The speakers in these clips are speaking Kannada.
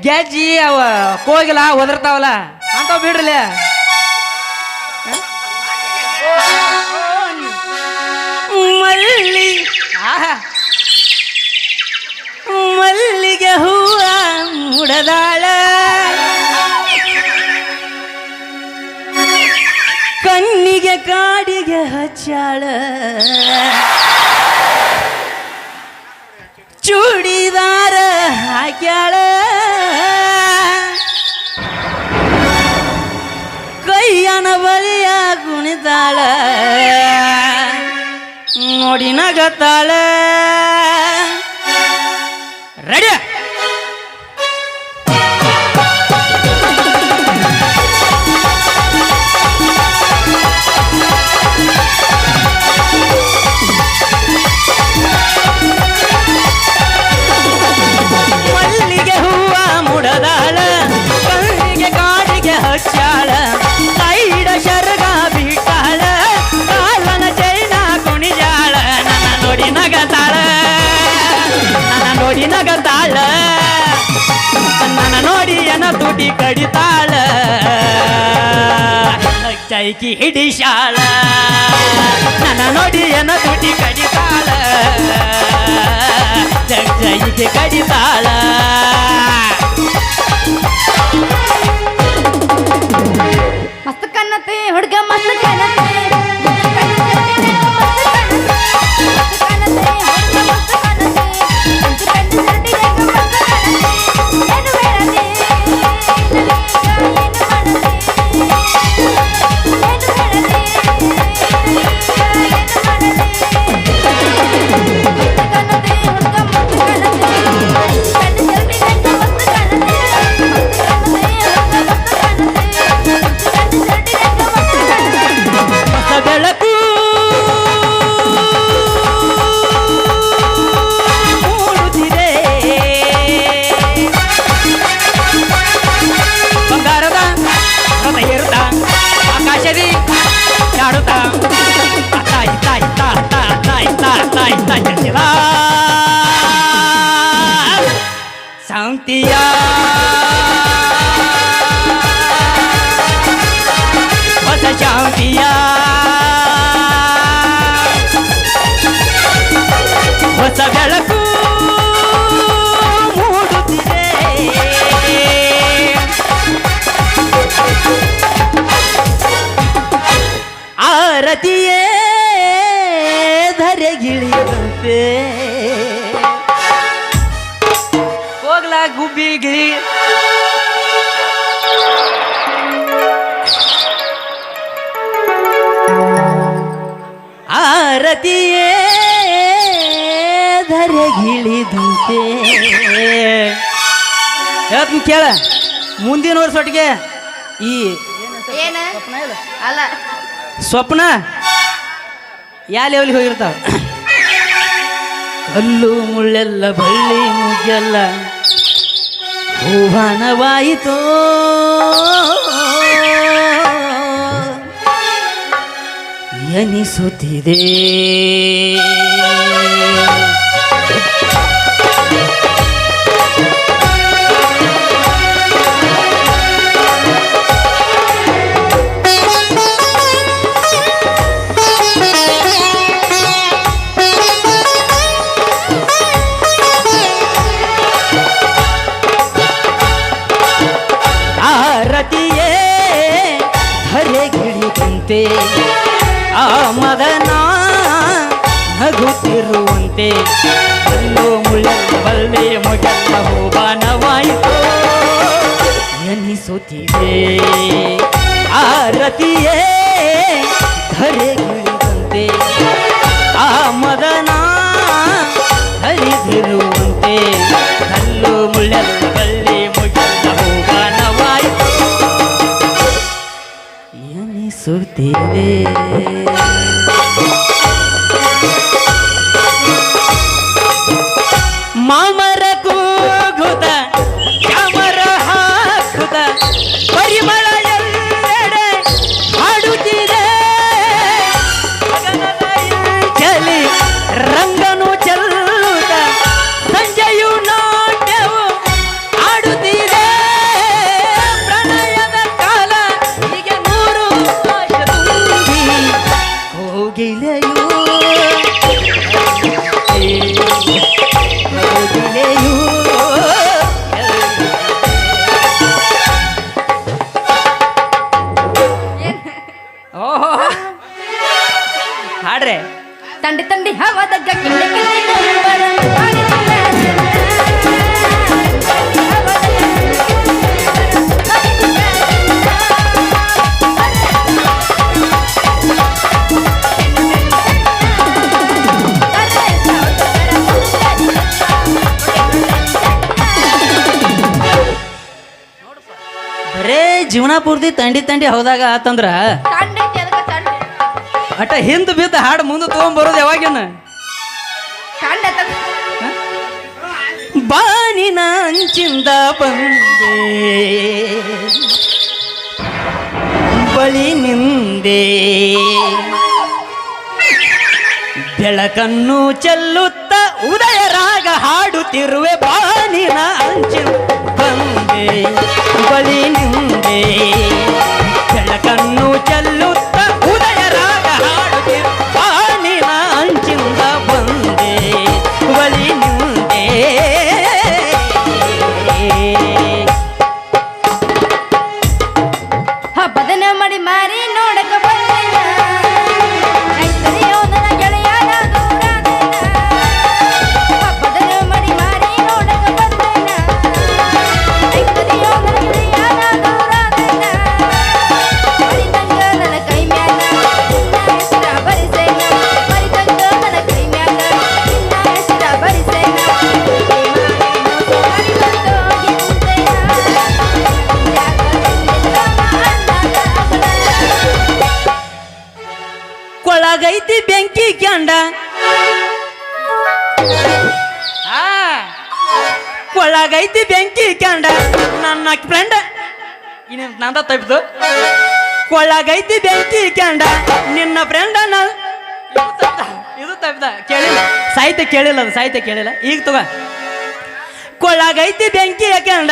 ಗೆಜ್ಜಿ ಅವ ಕೋಗಿಲ ಒದರ್ತಾವಲ್ಲ ಅಂತ ಬಿಡ್ರಿ ಮಲ್ಲಿ. ಮಲ್ಲಿಗೆ ಹೂವ ಮುಡದಾಳ. ಕಣ್ಣಿಗೆ ಕಾಡಿಗೆ ಹಚ್ಚಾಳ. ಚೂಡಿದಾರ ಹಾಕ್ಯಾಳ. ನೋಡಿ ನಗತಾಳ. ರೆಡಿ ಚೈಕಿ ಹಿಡಿಶಾಳ ನನ್ನ ನೋಡಿ ಎನ ತುಟಿ ಕಡಿತಾಳ ಜೈಗೆ ಕಡಿತಾಳ ಮಸ್ತ್ ಕನ್ನತಿ ಹುಡುಗ ಆರತಿಯೇ ಧರೆಗಿಳಿದಂತೆ ಹೋಗ್ಲಾ ಗುಬ್ಬಿ ಗಿಳಿ ಆರತಿಯೇ ಧರೆಗಿಳಿದಂತೆ ಹೇಳ್ತೀನಿ ಕೇಳ ಮುಂದಿನ ವರ್ಷೊಟ್ಟಿಗೆ ಈ ಏನ? ಅಲ್ಲ. ಸ್ವಪ್ನ? ಯಾ ಲೆವೆಲ್ಗೆ ಹೋಗಿರ್ತಾವ? ಕಲ್ಲು ಮುಳ್ಳೆಲ್ಲ ಬಳ್ಳಿ ಮುಗ್ಗೆಲ್ಲ ಹೂವನವಾಯಿತು? ಎನಿಸುತ್ತಿದೆ. ಧರೆಗಿಳಿದಂತೆ ಆ ಮದನ ನಗುತ್ತಿರುವಂತೆ. ಕಲ್ಲು ಮುಳ್ಳೆಲ್ಲ ಬಲ್ಲೆ ಮುಗೆಲ್ಲ ಹೂಬಾನವಾಯಿತು. ಎನಿಸುತ್ತಿದೆ ಆರತಿಯೇ ಧರೆಗಿಳಿದಂತೆ ಆ ಮದನ ಹರಿದಿರುವಂತೆ. ಕಲ್ಲು ಮುಳ್ಳೆಲ್ಲ ಬಳ್ಳಿ ಎನಿಸುತ್ತಿದೆ ಮಾಮರ ತಂಡಿ ತಂಡಿ. ತಂಡಿ ಹವಾದ ಬರೇ ಜೀವನ ಪೂರ್ತಿ ತಂಡಿ ತಂಡಿ ಹೋದಾಗ ಆತಂದ್ರ ಅಟ ಹಿಂದ್ ಬಿದ್ದ ಹಾಡು ಮುಂದೆ ತಗೊಂಡ್ಬರೋದು ಯಾವಾಗಿನ? ಬಾನಿನ ಅಂಚಿಂದ ಬಂದೆ. ಬಳಿ ನಿಂದೆ. ಬೆಳಕನ್ನು ಚೆಲ್ಲುತ್ತ ಉದಯ ರಾಗ ಹಾಡುತ್ತಿರುವೆ ಬಾನಿನ ಅಂಚಿಂದ ಬಂದೆ. ಬಳಿ ನಿಂದೆ. ಬೆಳಕನ್ನು ಚೆಲ್ಲುತ್ತ ಕೊಳಗೈತಿ ಬೆಂಕಿ ಕ್ಯಾಂಡ ನನ್ನ ಫ್ರೆಂಡ್ ನಂದ ತಪ್ಪಿದ್ದು ಒಳಗೈತಿ ಬೆಂಕಿ ಕ್ಯಾಂಡ ನಿನ್ನ ಫ್ರೆಂಡ ಇದು ತಪ್ಪಿದ ಕೇಳಿಲ್ಲ. ಸಾಹಿತ್ಯ ಕೇಳಿಲ್ಲ ಅದು, ಸಾಹಿತ್ಯ ಕೇಳಿಲ್ಲ. ಈಗ ತಗೋ. ಕೊಳಗೈತಿ ಬೆಂಕಿ ಹಾಕ್ಯಂಡ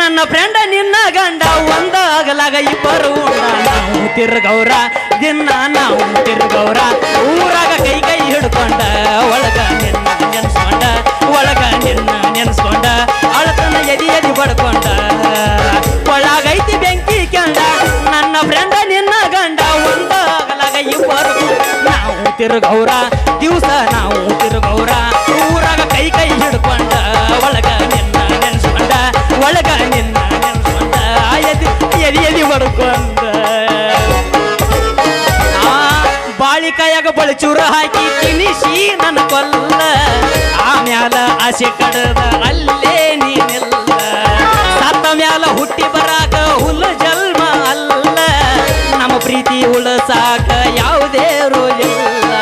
ನನ್ನ ಫ್ರೆಂಡ ನಿನ್ನ ಗಂಡ ಒಂದ ಅಗಲಾಗ ಇಬ್ಬರು ನಾವು ತಿರುಗೌರ, ದಿನ ನಾವು ತಿರುಗೌರ. ಊರಾಗ ಕೈ ಕೈ ಹಿಡ್ಕೊಂಡ, ಒಳಗ ನಿನ್ನ ನೆನ್ಸ್ಕೊಂಡ. ಒಳಗ ನಿನ್ನ ನೆನ್ಸ್ಕೊಂಡ ಅಳತನ ಎದಿ ಎದಿ ಬಡ್ಕೊಂಡ ಕೊಳಗೈತಿ ಬೆಂಕಿ ಕೆಂಡ ನನ್ನ ಫ್ರೆಂಡ ನಿನ್ನ ಗಂಡ ಒಂದ ಆಗಲಾಗ ಇಬ್ಬರು ನಾವು ತಿರುಗೌರ ದಿವಸ ನಾವು ತಿರುಗೌರ ಊರಾಗ ಕೈ ಕೈ ಹಿಡ್ಕೊಂಡ ಒಳಗ ನಿನ್ನ ನೆನ್ಸ್ಕೊಂಡ ಒಳಗ ನಿನ್ನ ನೆನ್ಸ್ಕೊಂಡ ಎದಿ ಎದಿ ಎದಿ ಬಡ್ಕೊಂಡ ಆ ಬಾಳಿಕಾಯಾಗ ಬಳಿಚೂರ ಹಾಕಿ ತಿನಿಸಿ ನನ್ನ ಕೊಲ್ಲ ಆಮ್ಯಾಲ ಆಸೆ ಕಡದ ಅಲ್ಲೇ ನೀನಿಲ್ಲ. ಸತ್ತ ಮ್ಯಾಲ ಹುಟ್ಟಿ ಬರಾಕ ಹುಲ್ಲು ಜಲ್ಮ ಅಲ್ಲ. ನಮ್ಮ ಪ್ರೀತಿ ಉಳಸಾಕ ಯಾವುದೇ ರೋಜಿಲ್ಲ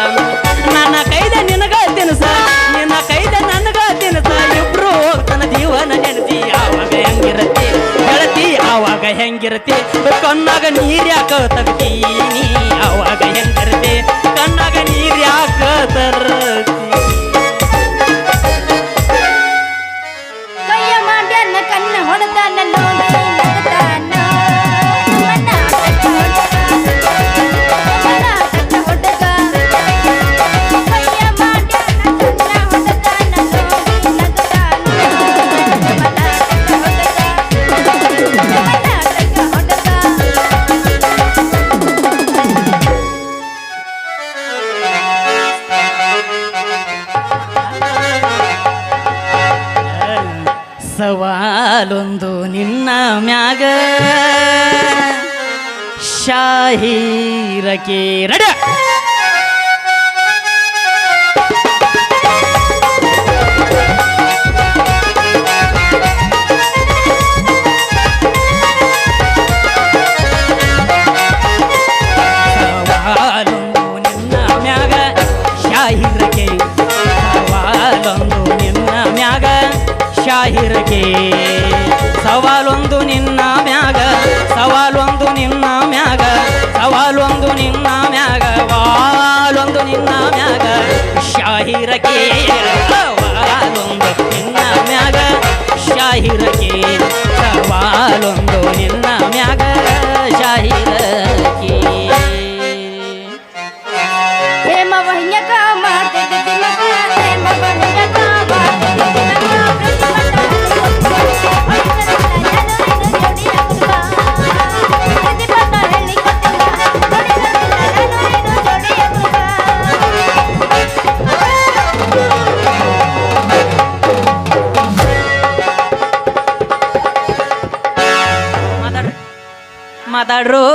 ನನ್ನ ಕೈದ ನಿನಗ ತಿನ್ಸ ನಿನ್ನ ಕೈದ ನನಗ ತಿನ್ಸ ಇಬ್ರು ಹೋಗ್ತಾನ ಜೀವನ ನೆನೆದಿ ಯಾವಾಗ ಹೆಂಗಿರತಿ ಬೆಳತಿ ಆವಾಗ ಹೆಂಗಿರತಿ ಕಣ್ಣಾಗ ನೀರ್ ಯಾಕ ತಗ್ತೀನಿ ಆವಾಗ ಹೆಂಗಿರತಿ ಕಣ್ಣಾಗ ನೀರ್ ಯಾಕ ಸವಾಲೊಂದು ನಿನ್ನ ಮ್ಯಾಗ. ಶಾಹೀರಕೆ ರಡ. ಕಾಲೊಂದು ನಿನ್ನ ಮ್ಯಾಗ. ಶಾಹಿರಕೆ ಶಾಹಿರಕೆ ಸವಾಲೊಂದು ನಿನ್ನ ಮ್ಯಾಗ, ಸವಾಲೊಂದು ನಿನ್ನ ಮ್ಯಾಗ, ಸವಾಲೊಂದು ನಿನ್ನ ಮ್ಯಾಗ, ವಾಲೊಂದು ನಿನ್ನ ಮ್ಯಾಗ ಶಾಹಿರಕೆ ಸವಾಲೊಂದು ನಿನ್ನ ಮ್ಯಾಗ ಶಾಹಿರಕೆ ಸವಾಲೊಂದು ನಿನ್ನ ಮ್ಯಾಗ ಶಾಹಿರಕೆ ಮಾತಾಡ್ರು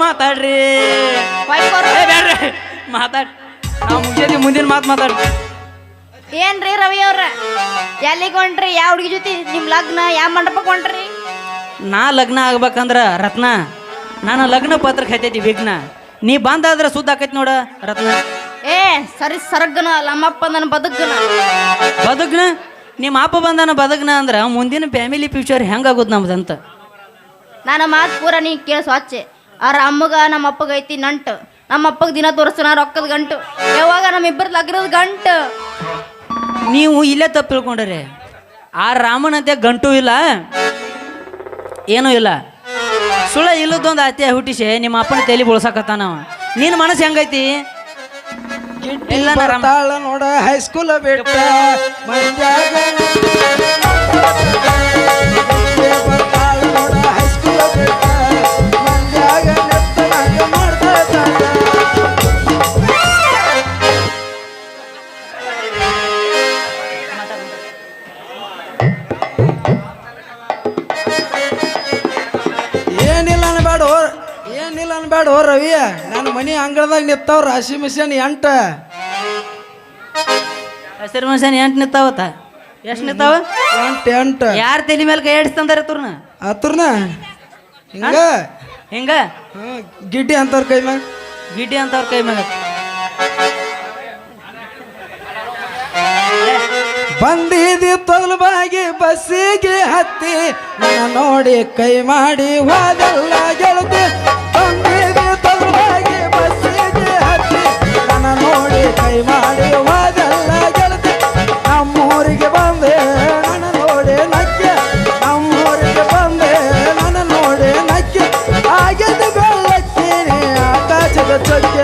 ಮಾತಾಡ್ರಿ. ಬ್ಯಾಡ್ರಿ. ಮಾತಾಡ್ ನಾವು ಮುಗಿಯೋದಿ ಮುಂದಿನ ಮಾತು ಮಾತಾಡ್ರಿ. ಏನ್ರಿ ರವಿ ಅವ್ರ? ಎಲ್ಲಿಗೆ ಹೊಂಟ್ರಿ? ಯಾವ ಹುಡುಗಿ ಜೊತೆ ನಿಮ್ ಲಗ್ನ ಯಾವ ಮಂಟಪಕ್ಕೆ ಹೊಂಟ್ರಿ? ನಾ ಲಗ್ನ ಆಗ್ಬೇಕಂದ್ರ ರತ್ನ. ನಾನು ಲಗ್ನ ಪತ್ರಕ್ಕೆ ಹತ್ತೈತಿ ವಿಘ್ನ. ನೀ ಬಂದಾದ್ರೆ ಸುದ್ದ ಆಕೈತಿ ನೋಡ ರತ್ನ. ಏ ಸರಿ ಸರ್ಗನ ನಮ್ಮಪ್ಪ ನನ್ನ ಬದುಕನ ಬದುಕ್ನ? ನಿಮ್ಮ ಅಪ್ಪ ಬಂದಾನ ಬದುಕ್ನ ಅಂದ್ರೆ ಮುಂದಿನ ಫ್ಯಾಮಿಲಿ ಫ್ಯೂಚರ್ ಹೆಂಗಾಗುದು ನಮ್ದಂತ. ನನ್ನ ಮಾತು ಪೂರ ನೀ ಕೇಳಿ ಸ್ವಚ್ಛೆ ಅವ್ರ ಅಮ್ಮಗ ನಮ್ಮ ಅಪ್ಪಗ ಐತಿ ನಂಟು. ನಮ್ಮ ಅಪ್ಪಗ ದಿನ ತೋರಿಸ್ತಾನ ರೊಕ್ಕದ ಗಂಟು. ಯಾವಾಗ ನಮ್ಮಿಬ್ಬರ ಲಗ್ನದ ಗಂಟು. ನೀವು ಇಲ್ಲೇ ತಪ್ಪು ತಿಳ್ಕೊಂಡ್ರಿ. ಆ ರಾಮನಂತೆ ಗಂಟು ಇಲ್ಲ? ಏನೂ ಇಲ್ಲ. ಸುಳ್ಳ ಇಲ್ಲದೊಂದು ಅತ್ಯ ಹುಟ್ಟಿಸಿ ನಿಮ್ಮ ಅಪ್ಪನ ತಲೆ ಬೋಳ್ಸಕತ್ತಾನ ನಿನ್ನ ಮನಸ್ಸು ಹೆಂಗೈತಿ? ಇಲ್ಲ ನೋಡ ಹೈಸ್ಕೂಲ್ ಬಿಟ್ಟ ಅಂಗಳದಾಗ ನಿತ್ತವ್ರ ರಾಶಿ ಮಿಷನ್ ಎಂಟ. ಹಸಿರು ಮಿಷನ್ ಎಂಟು ನಿಂತಾವತ್ತ? ಎಷ್ಟು ನಿಂತಾವ? ಎಂಟ್ ಎಂಟ. ಯಾರ ತಲೆ ಮೇಲೆ ಕೈ ಆಡಿಸ್ತಂದಾರ ತುರ್ನ ಆತರ್ನ ಹಿಂಗ? ಹಿಂಗ? ಗಿಡ್ಡಿ ಅಂತವ್ರ ಕೈ ಮ್ಯಾಗ. ಗಿಡ್ಡಿ ಅಂತವ್ರ ಕೈ ಮ್ಯಾಗ. ಬಂದಿದಿ ಬಸ್ಸಿಗೆ ಹತ್ತಿ ನನ್ನ ನೋಡಿ ಕೈ ಮಾಡಿ ಹೋದಲ್ಲ ಗೆಳತಿ ಕೈ ಮಾಡಿ ಹೋದಲ್ಲ ಗೆಳತಿ ನಮ್ಮೂರಿಗೆ ಬಂದೆ ನನ್ನ ನೋಡಿ ನಕ್ಕೆ ನಮ್ಮೂರಿಗೆ ಬಂದೆ ನನ್ನ ನೋಡೆ ನಕ್ಕೆ ಆಗದ ಬೆಳ್ಳಕ್ಕೇನೆ ಆಕಾಶದ ಚೊಕ್ಕೆ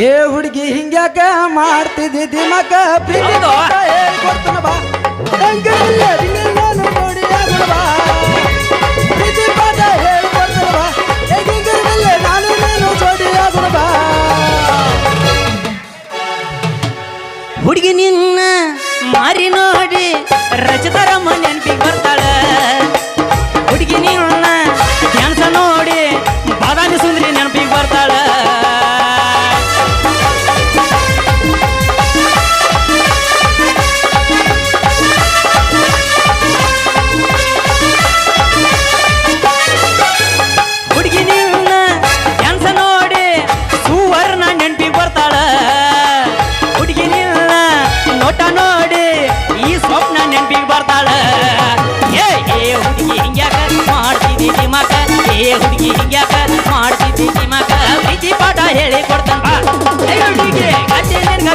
ಏ ಹುಡುಗಿ ಹಿಂಗ್ಯಾಕ ಮಾಡ್ತಿದ್ದಿ ದಿಮಕ? ಪ್ರೀತಿ ಹೇಳ್ಕೊಡ್ತಾನ ಬಾ? ಹೆಂಗಿಲ್ಲ ನಾನು ನೋಡಿ ಆಗುಣ ಮನೆ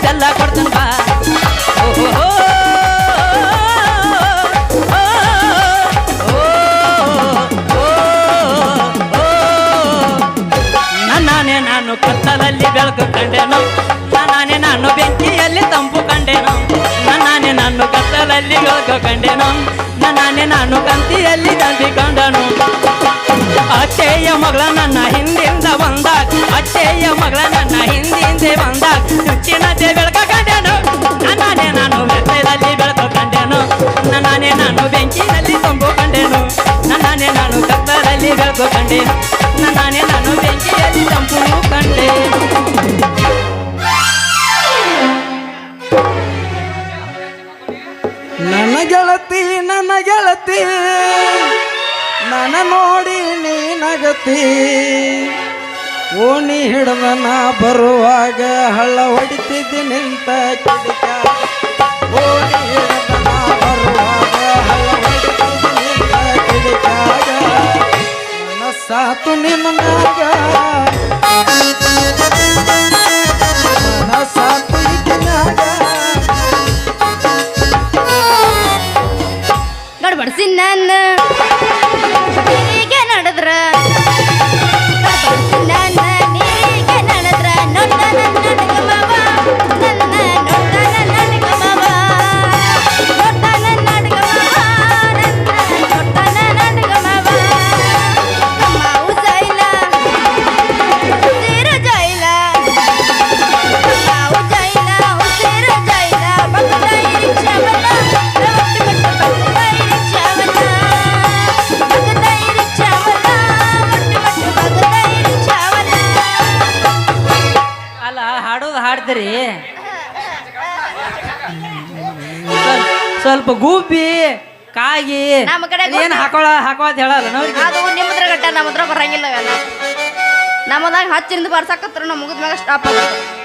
ಬೆಲ್ಲ ಕೊಡ್ತಾನ ಬಾ ಓಹೋ ನನ್ನಾನೆ ನಾನು ಕತ್ತಲಲ್ಲಿ ಬೆಳಕು ಕಂಡೆನು ನನ್ನಾನೆ ನಾನು ಬೆಂಕಿಯಲ್ಲಿ ತಂಪು ಕಂಡೆನು ನನ್ನಾನೆ ನಾನು ಕತ್ತಲಲ್ಲಿ ಬೆಳಕು ಕಂಡೆನು ನನ್ನಾನೆ ನಾನು ಕಂತಿಯಲ್ಲಿ ತಂದಿ ಕಂಡನು ಅಚ್ಚೆಯ ಮಗಳ ನನ್ನ ಹಿಂದಿಂದ ಬಂದಾಗ ಅಚ್ಚೆಯ ಮಗಳ ನನ್ನ ಹಿಂದಿಂದೆ ಬಂದಾಗ ಚುಚ್ಚಿನತೆ ಬೆಳಕ ಕಂಡೆನು. ನನ್ನಾನೆ ನಾನು ಬೆತ್ತದಲ್ಲಿ ಬೆಳಕು ಕಂಡೆನು. ನನ್ನಾನೆ ನಾನು ಬೆಂಕಿನಲ್ಲಿ ತುಂಬು ಕಂಡೆನು. ನನ್ನಾನೆ ನಾನು ಕತ್ತಲಲ್ಲಿ ಬೆಳಕು ಕಂಡೆ ನನ್ನಾನೆ ನಾನು ಬೆಂಕಿಯಲ್ಲಿ ತಂಪು ಕಂಡೆ ನನ್ನ ಗೆಳತಿ ಆಗತಿ? ಓಣಿ ಹಿಡ್ದನ ಬರುವಾಗ ಹಳ್ಳ ಹೊಡಿತಿದ್ದೆ ನಿಂತ ಕಿಡಿಕ. ಓಣಿ ಹಿಡ್ದನ ಬರುವಾಗ ಹಳ್ಳ ಹೊಡಿತಿದ್ದೆ ನಿಂತ ಕಿಡಿಕಾಗ ಮನಸ್ಸಾತು ನಿನ್ನ ಮ್ಯಾಗ. ಮನಸ್ಸಾತು ಈಕೆ ಮ್ಯಾಗ. ನೋಡ್ಬಡ್ಸಿ ನಾನು ಹೀಗೆ ನಡೆದ್ರ ಕಾಗಿ ನಮ್ಮ ಕಡೆ ಏನು ಹಾಕೋಳ ಹಾಕೋ ಅಂತ ಹೇಳಲ್ಲ ನಿಮ್ಮ ಹತ್ರ ನಿಮ್ಮದ್ರ ಗಟ್ಟ ಹತ್ರ ಬರಂಗಿಲ್ಲ ನಮ್ಮದಾಗ ಹಚ್ಚಿಂದ ಬರ್ಸಕತ್ರ ನಮ್ಮ ಮುಗಿದ್ಮ್ಯಾಗ ಸ್ಟಾಪ್ ಆಗುತ್ತೆ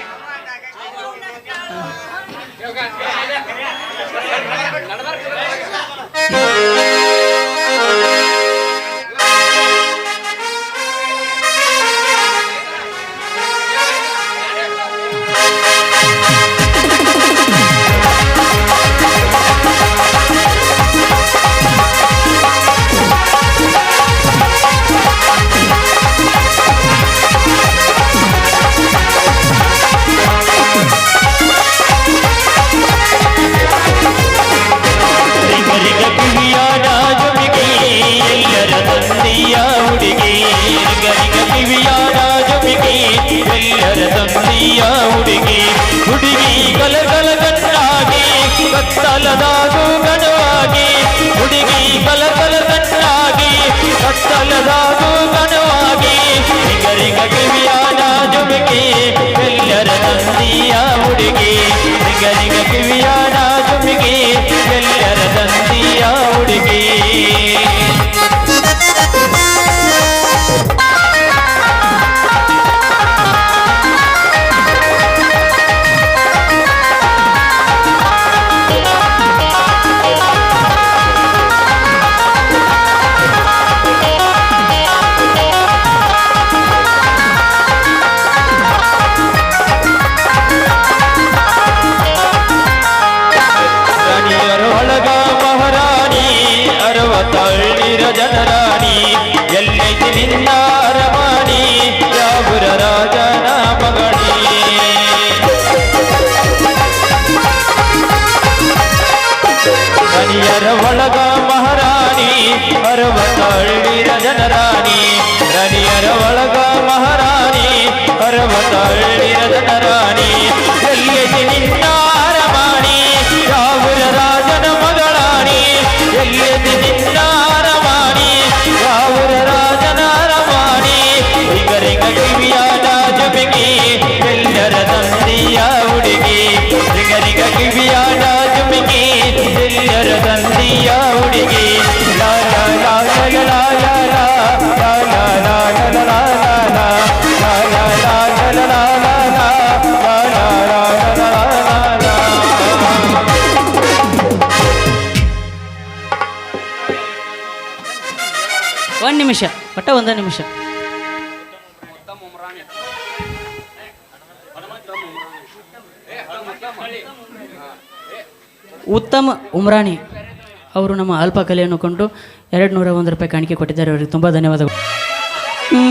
માતા ಪಟ್ಟ ಒಂದೇ ನಿಮಿಷ. ಉತ್ತಮ ಉಮ್ರಾಣಿ ಅವರು ನಮ್ಮ ಅಲ್ಪ ಕಲೆಯನ್ನು ಕೊಂಡು ಎರಡು ನೂರ ಒಂದು ರೂಪಾಯಿ ಕಾಣಿಕೆ ಕೊಟ್ಟಿದ್ದಾರೆ. ಅವರಿಗೆ ತುಂಬ ಧನ್ಯವಾದಗಳು.